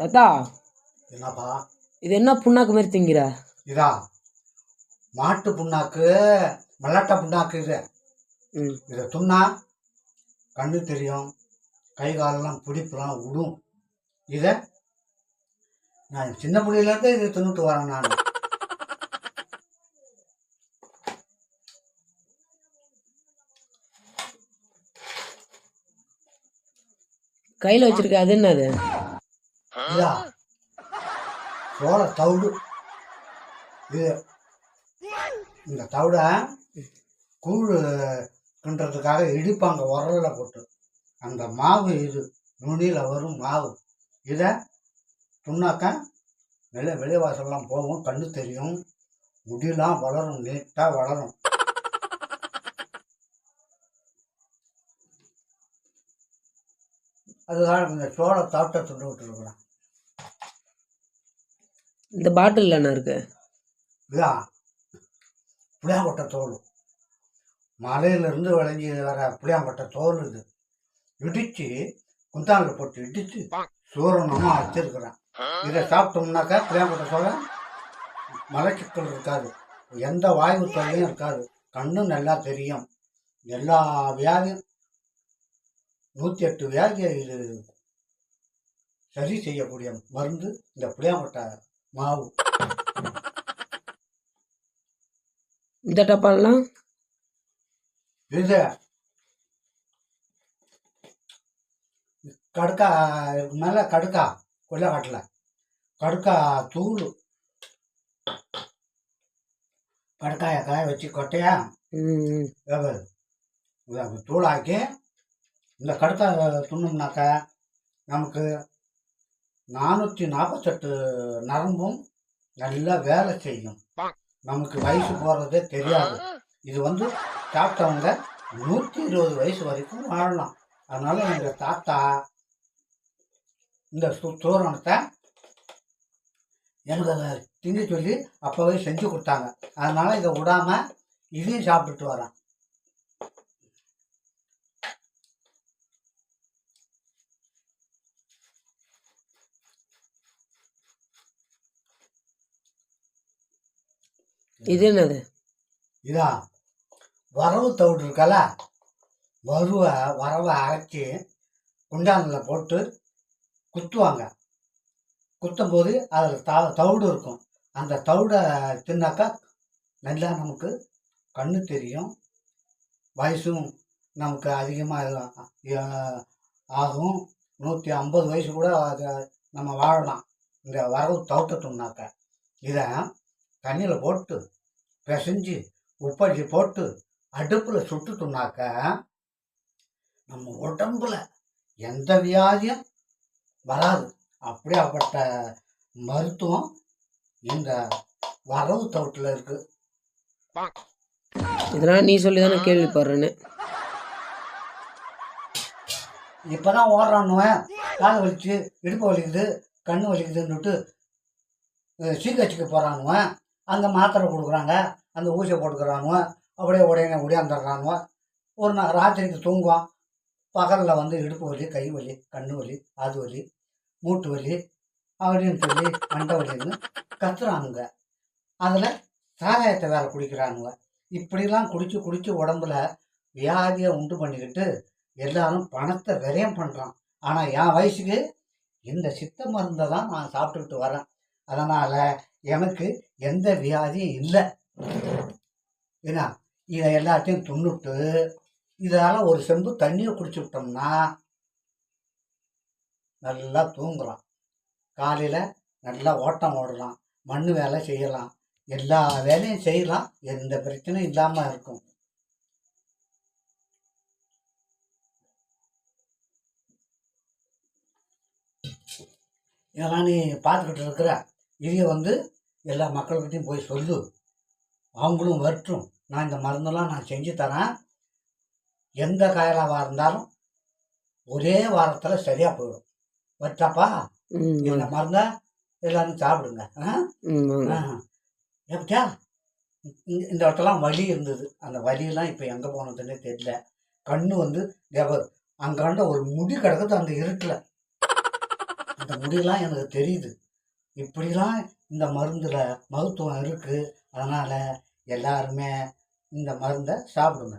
தாத்தா. என்னப்பா? இது என்ன புண்ணாக்கு மாதிரி திங்கிற? இதா? மாட்டு புண்ணாக்கு மல்லாட்டை புண்ணாக்கு இது. ம். இதை துண்ணா கண்ணு தெரியும் கை காலெல்லாம் பிடிப்புலாம் விடும். இதை நான் சின்ன பிள்ளையிலேருந்து இதை தின்னுட்டு வரேன் நான். கையில் வச்சிருக்க அது என்னது? இதா சோள தவிடு. இது இந்த தவிடை கூழ் கிண்டுறதுக்காக இடிப்பாங்க உரலில் போட்டு. அந்த மாவு இது நுனியில் வரும் மாவு. இதை துண்ணாக்க வெளியே வெளிவாசல்லாம் போகும் கண்ணு தெரியும். முடியெல்லாம் வளரும் நீட்டாக வளரும். அதுதான் இந்த சோள தோட்டத்தை துண்டு இந்த பாட்டில் என்ன இருக்கு? இதா புளியாங்கொட்டை தோல். மலையிலிருந்து விளைஞ்சி வர புளியாங்கொட்டை தோல் இது. இடித்து குந்தாங்க போட்டு இடித்து சூரணமாக வச்சிருக்கிறேன். இதை சாப்பிட்டோம்னாக்கா புளியாங்கொட்டை தோலை மலச்சிக்கல் இருக்காது. எந்த வாயு தொல்லையும் இருக்காது. கண்ணு நல்லா தெரியும். எல்லா வியாதியும் நூற்றி எட்டு வியாதியை இது சரி செய்யக்கூடிய மருந்து இந்த புளியாங்கொட்டை மாவு இந்த டப்பாலாம் இது. கடுக்கா மேலே கடுக்கா கொல்லைக்காட்டில் கடுக்கா தூள். கடுக்காயை காய வச்சு கொட்டையா. தூளாக்கி இந்த கடுக்காய் துண்ணோம்னாக்கா நமக்கு நானூற்றி நாற்பத்தெட்டு நரம்பும் நல்லா வேலை செய்யும். நமக்கு வயசு போகிறதே தெரியாது. இது வந்து சாப்பிட்டவங்க நூற்றி இருபது வயசு வரைக்கும் வாழலாம். அதனால எங்கள் தாத்தா இந்த சு சூரணத்தை எனக்கு அதை திங்க சொல்லி அப்போவே செஞ்சு கொடுத்தாங்க. அதனால இதை விடாம இதையும் சாப்பிட்டுட்டு வரேன் இது என்னது? இதா வரவு தவிடு இருக்கல. வறுவை வரவை அரைச்சி குண்டானில் போட்டு குத்துவாங்க. குத்தும்போது அதில் த தவிடு இருக்கும். அந்த தவிடை தின்னாக்கா நல்லா நமக்கு கண்ணு தெரியும். வயசும் நமக்கு அதிகமாக ஆகும். நூற்றி ஐம்பது வயசு கூட அது நம்ம வாழலாம். இந்த வரவு தவிட்டத்தோம்னாக்க இதை தண்ணியில் போட்டு பிசைஞ்சு உப்பரிசி போட்டு அடுப்பில் சுட்டுட்டோம்னாக்க நம்ம உடம்புல எந்த வியாதியும் வராது. அப்படியாப்பட்ட மருத்துவம் இந்த வரவு தவிட்டில் இருக்கு. இதெல்லாம் நீ சொல்லி தானே கேள்விப்படுறேன்னு. இப்போதான் ஓடுறானுவன் கால் வலிச்சு இடுப்பு வலிக்குது கண்ணு வலிக்குதுன்னுட்டு சீக்கச்சிக்கு போகிறானுவன் அங்கே மாத்திரை கொடுக்குறாங்க அந்த ஊசியை போட்டுக்கிறானுவன் அப்படியே உடனே ஒடியாந்துடுறானுவ ஒரு நாள் ராத்திரிக்கு தூங்குவோம் பகலில் வந்து இடுப்பு வலி கை வலி கண்ணு வலி அது வலி மூட்டு வலி அப்படின்னு சொல்லி மண்டை வலின்னு கத்துறானுங்க. அதில் சாராயத்தை வேலை குடிக்கிறானுங்க. இப்படிலாம் குடிச்சு குடிச்சு உடம்புல வியாதியை உண்டு பண்ணிக்கிட்டு எல்லாரும் பணத்தை விரயம் பண்ணுறான் ஆனால் என் வயசுக்கு இந்த சித்த மருந்தை தான் நான் சாப்பிட்டுக்கிட்டு வரேன். அதனால் எனக்கு எந்த வியாதியும் இல்லை. ஏன்னா இதை எல்லாத்தையும் துண்ணுட்டு இதால் ஒரு செம்பு தண்ணியை குடிச்சு விட்டோம்னா நல்லா தூங்கலாம் காலையில் நல்லா ஓட்டம் ஓடலாம் மண் வேலை செய்யலாம். எல்லா வேலையும் செய்யலாம் எந்த பிரச்சனையும் இல்லாமல் இருக்கும். இதெல்லாம் நீ பார்த்துக்கிட்டு இருக்கிற. இதை வந்து எல்லா மக்கள்கிட்டையும் போய் சொல்லு. அவங்களும் வரட்டும். நான் இந்த மருந்தெல்லாம் நான் செஞ்சு தரேன். எந்த காயலாவாக இருந்தாலும் ஒரே வாரத்தில் சரியாக போயிடும். வச்சாப்பா? இந்த மருந்தை எல்லாரும் சாப்பிடுங்க. எப்படியா இந்த இடத்துலாம் வலி இருந்தது. அந்த வலியெல்லாம் இப்போ எங்கே போனதுன்னே தெரியல. கண்ணு வந்து அங்காண்ட ஒரு முடி கிடக்குது அந்த இருட்டில். இந்த முடியெல்லாம் எனக்கு தெரியுது. இப்படிலாம் இந்த மருந்தில் மருத்துவம் இருக்குது அதனால் எல்லாருமே இந்த மருந்தை சாப்பிடுங்க.